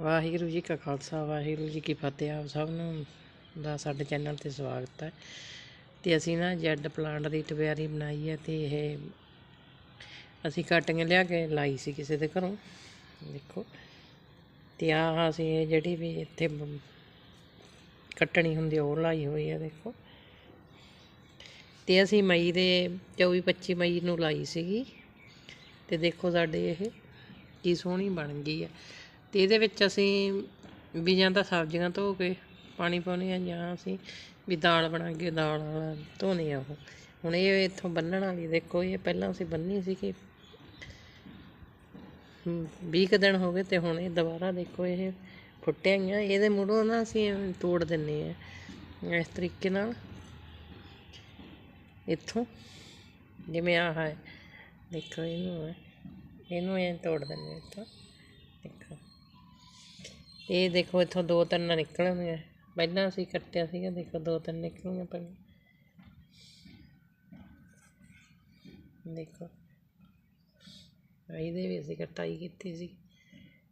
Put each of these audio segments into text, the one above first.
ਵਾਹਿਗੁਰੂ ਜੀ ਕਾ ਖਾਲਸਾ, ਵਾਹਿਗੁਰੂ ਜੀ ਕੀ ਫਤਿਹ। ਆਪ ਸਭ ਨੂੰ ਦਾ ਸਾਡੇ ਚੈਨਲ ਤੇ ਸਵਾਗਤ ਹੈ। ਤੇ ਅਸੀਂ ਨਾ ਜੈਡ ਪਲਾਂਟ ਦੀ ਟਵਿਆਰੀ ਬਣਾਈ ਹੈ ਤੇ ਇਹ ਅਸੀਂ ਕਟਿੰਗ ਲਿਆ ਕੇ ਲਾਈ ਸੀ ਕਿਸੇ ਦੇ ਘਰੋਂ, ਦੇਖੋ। ਤੇ ਆਹ ਅਸੀਂ ਇਹ ਜਿਹੜੀ ਵੀ ਇੱਥੇ ਕੱਟਣੀ ਹੁੰਦੀ ਉਹ ਲਾਈ ਹੋਈ ਹੈ ਦੇਖੋ। ਤੇ ਅਸੀਂ ਮਈ ਦੇ 24 25 ਮਈ ਨੂੰ ਲਾਈ ਸੀਗੀ। ਤੇ ਦੇਖੋ ਸਾਡੇ ਇਹ ਕੀ ਸੋਹਣੀ ਬਣ ਗਈ ਹੈ ਅਤੇ ਇਹਦੇ ਵਿੱਚ ਅਸੀਂ ਬੀਜਾਂ ਦਾ ਸਬਜ਼ੀਆਂ ਧੋ ਕੇ ਪਾਣੀ ਪਾਉਂਦੇ ਹਾਂ ਜਾਂ ਅਸੀਂ ਵੀ ਦਾਲ ਬਣਾ ਕੇ ਦਾਲ ਵਾਲਾ ਧੋਨੇ ਆ ਉਹ। ਹੁਣ ਇਹ ਇੱਥੋਂ ਬੰਨਣ ਵਾਲੀ, ਦੇਖੋ ਇਹ ਪਹਿਲਾਂ ਅਸੀਂ ਬੰਨੀ ਸੀ ਕਿ 20 ਕੁ ਦਿਨ ਹੋ ਗਏ ਤੇ ਹੁਣ ਇਹ ਦੁਬਾਰਾ ਦੇਖੋ ਇਹ ਫੁੱਟਿਆ ਹੀ ਆ ਇਹਦੇ ਮੁੜੋਂ ਨਾ ਅਸੀਂ ਤੋੜ ਦਿੰਨੇ ਆ, ਇਸ ਤਰੀਕੇ ਨਾਲ। ਇੱਥੋਂ, ਜਿਵੇਂ ਆਹ ਹੈ, ਦੇਖੋ ਇਹਨੂੰ ਇਹਨੂੰ ਐਂ ਤੋੜ ਦਿੰਦੇ ਹਾਂ ਇੱਥੋਂ। ਇਹ ਦੇਖੋ ਇੱਥੋਂ ਦੋ ਤਿੰਨ ਨਿਕਲਣਗੀਆਂ ਪਹਿਲਾਂ ਅਸੀਂ ਕੱਟਿਆ ਸੀਗਾ, ਦੇਖੋ ਦੋ ਤਿੰਨ ਨਿਕਲਣਗੀਆਂ ਪਹਿਲਾਂ ਦੇਖੋ। ਇਹਦੇ ਵੀ ਅਸੀਂ ਕਟਾਈ ਕੀਤੀ ਸੀ।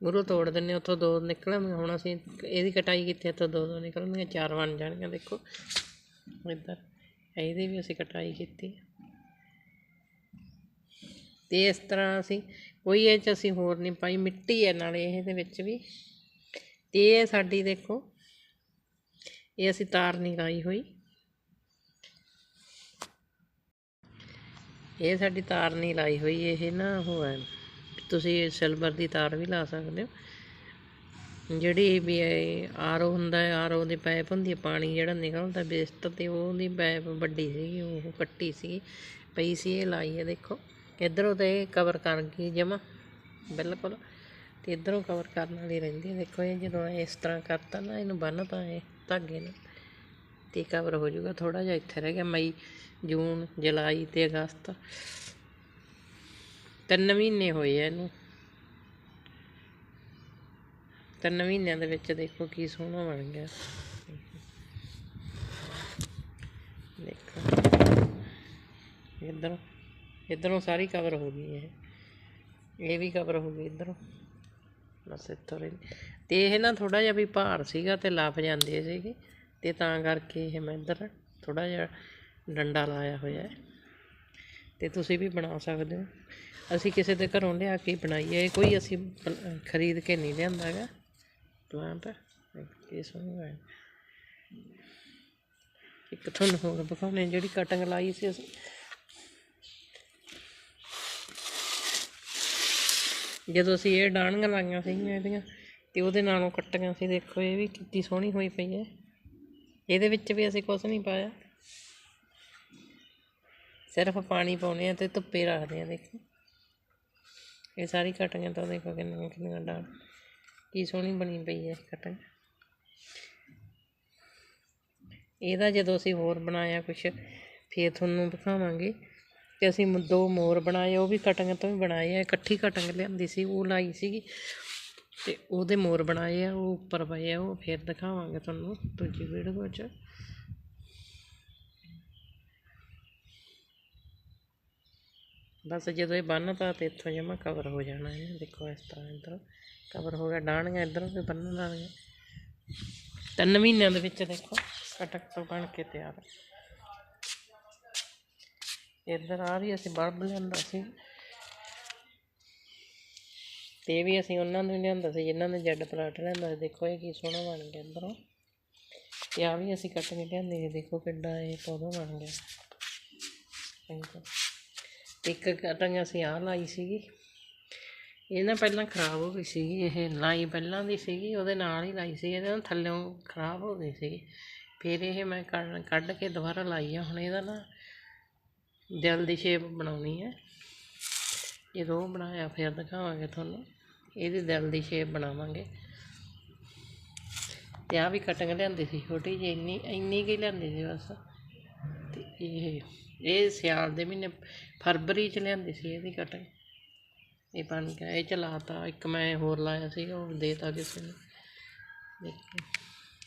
ਗੁਰੂ ਤੋੜ ਦਿੰਨੇ, ਉੱਥੋਂ ਦੋ ਨਿਕਲਣਗੇ ਹੁਣ ਅਸੀਂ ਇਹਦੀ ਕਟਾਈ ਕੀਤੀ, ਇੱਥੋਂ ਦੋ ਦੋ ਨਿਕਲਣਗੇ ਚਾਰ ਬਣ ਜਾਣਗੀਆਂ, ਦੇਖੋ। ਇੱਧਰ, ਇਹਦੀ ਵੀ ਅਸੀਂ ਕਟਾਈ ਕੀਤੀ। ਤੇ ਇਸ ਤਰ੍ਹਾਂ ਅਸੀਂ, ਕੋਈ ਇਹ ਚ ਅਸੀਂ ਹੋਰ ਨਹੀਂ ਪਾਈ। ਮਿੱਟੀ ਹੈ ਨਾਲੇ, ਇਹਦੇ ਵਿੱਚ ਵੀ। ਤੇ ਇਹ ਸਾਡੀ ਦੇਖੋ, ਇਹ ਅਸੀਂ ਤਾਰ ਨਹੀਂ ਲਾਈ ਹੋਈ। ਇਹ ਸਾਡੀ ਤਾਰ ਨਹੀਂ ਲਾਈ ਹੋਈ, ਇਹ ਨਾ ਉਹ ਹੈ, ਤੁਸੀਂ ਸਿਲਵਰ ਦੀ ਤਾਰ ਵੀ ਲਾ ਸਕਦੇ ਹੋ। ਜਿਹੜੀ ਵੀ ਆਰਓ ਹੁੰਦਾ ਹੈ ਆਰਓ ਦੀ ਪਾਈਪ ਹੁੰਦੀ ਹੈ, ਪਾਣੀ ਜਿਹੜਾ ਨਿਕਲਦਾ ਵੇਸਟ ਤੇ ਉਹਦੀ ਪਾਈਪ ਵੱਡੀ ਸੀਗੀ, ਉਹ ਕੱਟੀ ਸੀ ਪਈ ਸੀ, ਇਹ ਲਾਈ ਹੈ ਦੇਖੋ। ਇਧਰੋਂ ਤੇ ਕਵਰ ਕਰ ਗਈ ਜਮਾ, ਬਿਲਕੁਲ। ਤੇ ਇਧਰੋਂ ਕਵਰ ਕਰਨ ਵਾਲੀ ਰਹਿੰਦੀ ਦੇਖੋ ਇਹ ਜਦੋਂ ਇਸ ਤਰ੍ਹਾਂ ਕਰਤਾ ਨਾ, ਇਹਨੂੰ ਬੰਨਤਾ ਇਹ ਧਾਗੇ ਨਾਲ ਤੇ ਕਵਰ ਹੋ ਜਾਊਗਾ। ਥੋੜਾ ਜਿਹਾ ਇੱਥੇ ਰਹਿ ਗਿਆ ਮਈ, ਜੂਨ, ਜੁਲਾਈ ਤੇ ਅਗਸਤ। ਤਿੰਨ ਮਹੀਨੇ ਹੋਏ ਆ ਇਹਨੂੰ। ਤਿੰਨ ਮਹੀਨਿਆਂ ਦੇ ਵਿੱਚ ਦੇਖੋ ਕੀ ਸੋਹਣਾ ਬਣ ਗਿਆ। ਦੇਖੋ। ਇੱਧਰੋਂ ਇੱਧਰੋਂ ਸਾਰੀ ਕਵਰ ਹੋ ਗਈ ਹੈ ਇਹ ਵੀ ਕਵਰ ਹੋ ਗਈ ਇੱਧਰੋਂ। ਬਸ ਇੱਥੋਂ ਰਹਿ ਤੇ ਇਹ ਨਾ ਥੋੜਾ ਜਿਹਾ ਵੀ ਭਾਰ ਸੀਗਾ ਤੇ ਲੱਭ ਜਾਂਦੇ ਸੀਗੇ। ਤੇ ਤਾਂ ਕਰਕੇ ਇਹ ਮੈਂ ਇੱਧਰ ਥੋੜਾ ਜਿਹਾ ਡੰਡਾ ਲਾਇਆ ਹੋਇਆ ਹੈ। ਤੇ ਤੁਸੀਂ ਵੀ ਬਣਾ ਸਕਦੇ ਹੋ। ਅਸੀਂ ਕਿਸੇ ਦੇ ਘਰੋਂ ਲਿਆ ਕੇ ਬਣਾਈਏ। ਕੋਈ ਅਸੀਂ ਖਰੀਦ ਕੇ ਨਹੀਂ ਲਿਆਂਦਾ ਹੈਗਾ। ਪਲਾਂਟ ਇਹ ਸੋਹਣਾ ਹੈ। ਇੱਕ ਤੁਹਾਨੂੰ ਹੋਰ ਵਿਖਾਉਣੇ ਜਿਹੜੀ ਕਟਿੰਗ ਲਾਈ ਸੀ ਅਸੀਂ। ਜਦੋਂ ਅਸੀਂ ਇਹ ਡਾਣੀਆਂ ਲਾਈਆਂ ਸੀਗੀਆਂ ਇਹਦੀਆਂ ਅਤੇ ਉਹਦੇ ਨਾਲੋਂ ਕੱਟੀਆਂ ਸੀ, ਦੇਖੋ ਇਹ ਵੀ ਕਿੰਨੀ ਸੋਹਣੀ ਹੋਈ ਪਈ ਹੈ। ਇਹਦੇ ਵਿੱਚ ਵੀ ਅਸੀਂ ਕੁਛ ਨਹੀਂ ਪਾਇਆ। ਸਿਰਫ ਪਾਣੀ ਪਾਉਂਦੇ ਹਾਂ ਅਤੇ ਧੁੱਪੇ ਰੱਖਦੇ ਹਾਂ ਦੇਖੋ। ਇਹ ਸਾਰੀ ਕਟੀਆਂ ਤਾਂ ਦੇਖੋ ਕਿੰਨੀਆਂ ਕਿੰਨੀਆਂ ਡਾਲ ਕੀ ਸੋਹਣੀ ਬਣੀ ਪਈ ਹੈ ਕਟਿੰਗ ਇਹਦਾ ਜਦੋਂ ਅਸੀਂ ਹੋਰ ਬਣਾਇਆ ਕੁਛ, ਫੇਰ ਤੁਹਾਨੂੰ ਦਿਖਾਵਾਂਗੇ। ਤੇ ਅਸੀਂ ਦੋ ਮੋਰ ਬਣਾਏ, ਉਹ ਵੀ ਕਟਿੰਗ ਤੋਂ ਹੀ ਬਣਾਏ ਆ। ਇਕੱਠੀ ਕਟਿੰਗ ਲਿਆਂਦੀ ਸੀ, ਉਹ ਲਾਈ ਸੀਗੀ। ਤੇ ਉਹਦੇ ਮੋਰ ਬਣਾਏ ਆ, ਉਹ ਉੱਪਰ ਪਏ ਆ, ਉਹ ਫੇਰ ਦਿਖਾਵਾਂਗੇ ਤੁਹਾਨੂੰ ਦੂਜੀ ਵੀਡੀਓ 'ਚ। ਬਸ ਜਦੋਂ ਇਹ ਬੰਨਤਾ ਤੇ ਇੱਥੋਂ ਜਮਾ ਕਵਰ ਹੋ ਜਾਣਾ ਹੈ। ਦੇਖੋ ਇਸ ਤਰ੍ਹਾਂ ਇੱਧਰ ਕਵਰ ਹੋ ਗਿਆ ਡਾਣੀਆਂ ਇੱਧਰੋਂ ਵੀ ਬੰਨਣ ਵਾਲੀਆਂ। ਤਿੰਨ ਮਹੀਨਿਆਂ ਦੇ ਵਿੱਚ ਦੇਖੋ, ਕਟਕ ਤੋਂ ਬਣ ਕੇ ਤਿਆਰ। ਹੈ ਇੱਧਰ ਆ ਵੀ ਅਸੀਂ ਬਲਬ ਲਿਆਂਦਾ ਸੀ। ਤੇ ਇਹ ਵੀ ਅਸੀਂ ਉਹਨਾਂ ਨੂੰ ਲਿਆਂਦਾ ਸੀ, ਜਿਨ੍ਹਾਂ ਨੇ ਜੈਡ ਪਲਾਟ ਲਿਆਂਦਾ ਸੀ। ਦੇਖੋ ਇਹ ਕੀ ਸੋਹਣਾ ਬਣ ਗਿਆ ਇੱਧਰੋਂ ਤੇ ਆ ਵੀ ਅਸੀਂ ਕੱਟ ਕੇ ਲਿਆਂਦੇ ਸੀ। ਦੇਖੋ ਕਿੱਡਾ ਇਹ ਪੌਦਾ ਬਣ ਗਿਆ। ਇੱਕ ਕਟਿੰਗ ਅਸੀਂ ਆਹ ਲਾਈ ਸੀਗੀ। ਇਹ ਨਾ ਪਹਿਲਾਂ ਖਰਾਬ ਹੋ ਗਈ ਸੀਗੀ। ਇਹ ਲਾਈ ਪਹਿਲਾਂ ਦੀ ਸੀਗੀ, ਉਹਦੇ ਨਾਲ ਹੀ ਲਾਈ ਸੀ। ਇਹਦੇ ਨਾਲ ਥੱਲਿਓਂ ਖਰਾਬ ਹੋ ਗਈ ਸੀਗੀ। ਫਿਰ ਇਹ ਮੈਂ ਕੱਢ ਕੱਢ ਕੇ ਦੁਬਾਰਾ ਲਾਈ ਆ। ਹੁਣ ਇਹਦਾ ਨਾ ਦਿਲ ਦੀ ਸ਼ੇਪ ਬਣਾਉਣੀ ਹੈ। ਜਦੋਂ ਉਹ ਬਣਾਇਆ, ਫਿਰ ਦਿਖਾਵਾਂਗੇ ਤੁਹਾਨੂੰ। ਇਹਦੀ ਦਿਲ ਦੀ ਸ਼ੇਪ ਬਣਾਵਾਂਗੇ। ਤੇ ਆ ਵੀ ਕਟਿੰਗ ਲਿਆਂਦੀ ਸੀ ਛੋਟੀ ਜਿਹੀ, ਇੰਨੀ ਇੰਨੀ ਕੀ ਲਿਆਂਦੀ ਸੀ ਬਸ। ਤੇ ਇਹ ਇਹ ਸਿਆਲ ਦੇ ਮਹੀਨੇ, ਫਰਵਰੀ ਚ ਲਿਆਂਦੀ ਸੀ ਇਹਦੀ ਕਟਿੰਗ ਇਹ ਬਣ ਗਿਆ, ਇਹ ਚਲਾਤਾ ਇੱਕ ਮੈਂ ਹੋਰ ਲਾਇਆ ਸੀ ਉਹ ਦੇਤਾ ਕਿਸੇ ਨੂੰ। ਦੇਖੋ।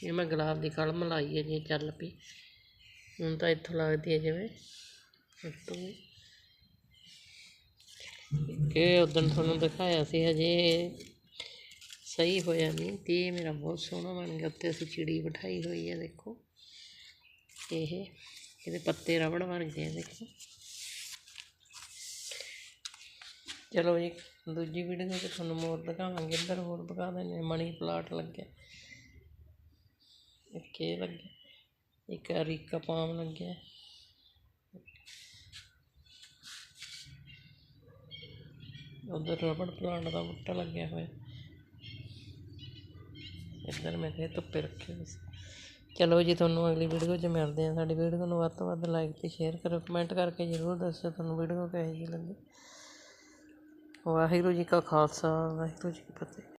ਇਹ ਮੈਂ ਗੁਲਾਬ ਦੀ ਕਲਮ ਲਾਈ ਹੈ ਜੇ, ਚੱਲ ਪਈ। ਹੁਣ ਤਾਂ ਇੱਥੋਂ ਲੱਗਦੀ ਹੈ ਜਿਵੇਂ। ਇੱਥੋਂ ਕਿ ਉਦੋਂ ਤੁਹਾਨੂੰ ਦਿਖਾਇਆ ਸੀ ਹਜੇ ਸਹੀ ਹੋਇਆ ਨਹੀਂ। ਤੇ ਇਹ ਮੇਰਾ ਬਹੁਤ ਸੋਹਣਾ ਬਣ ਗਿਆ ਉੱਤੇ ਅਸੀਂ ਚਿੜੀ ਬਿਠਾਈ ਹੋਈ ਹੈ ਦੇਖੋ। ਇਹ ਇਹਦੇ ਪੱਤੇ ਰਬੜ ਬਣ ਗਏ ਆ ਦੇਖੋ। ਚਲੋ ਜੀ ਦੂਜੀ ਵੀਡੀਓ ਵਿੱਚ ਤੁਹਾਨੂੰ ਮੋਰ ਦਿਖਾਵਾਂਗੇ ਇੱਧਰ ਹੋਰ ਦਿਖਾ ਦਿੰਦੇ ਹਾਂ, ਮਣੀ ਪਲਾਟ ਲੱਗਿਆ। ਇੱਕ ਇਹ ਲੱਗਿਆ ਇੱਕ ਅਰੀਕਾ ਪਾਮ ਲੱਗਿਆ। ਉਧਰ ਰਬੜ ਪਲਾਂਟ ਦਾ ਬੂਟਾ ਲੱਗਿਆ ਹੋਇਆ। ਇੱਧਰ ਮੈਂ ਕਿਹਾ ਧੁੱਪੇ ਰੱਖੇ ਹੋਏ ਸੀ। ਚਲੋ ਜੀ, ਤੁਹਾਨੂੰ ਅਗਲੀ ਵੀਡੀਓ 'ਚ ਮਿਲਦੇ ਹਾਂ। ਸਾਡੀ ਵੀਡੀਓ ਨੂੰ ਵੱਧ ਤੋਂ ਵੱਧ ਲਾਈਕ ਤੇ ਸ਼ੇਅਰ ਕਰੋ। ਕਮੈਂਟ ਕਰਕੇ ਜ਼ਰੂਰ ਦੱਸਿਓ ਤੁਹਾਨੂੰ ਵੀਡੀਓ ਕਿਹੋ ਜਿਹੀ ਲੱਗੀ। ਵਾਹਿਗੁਰੂ ਜੀ ਕਾ ਖਾਲਸਾ, ਵਾਹਿਗੁਰੂ ਜੀ ਕੀ ਫਤਿਹ।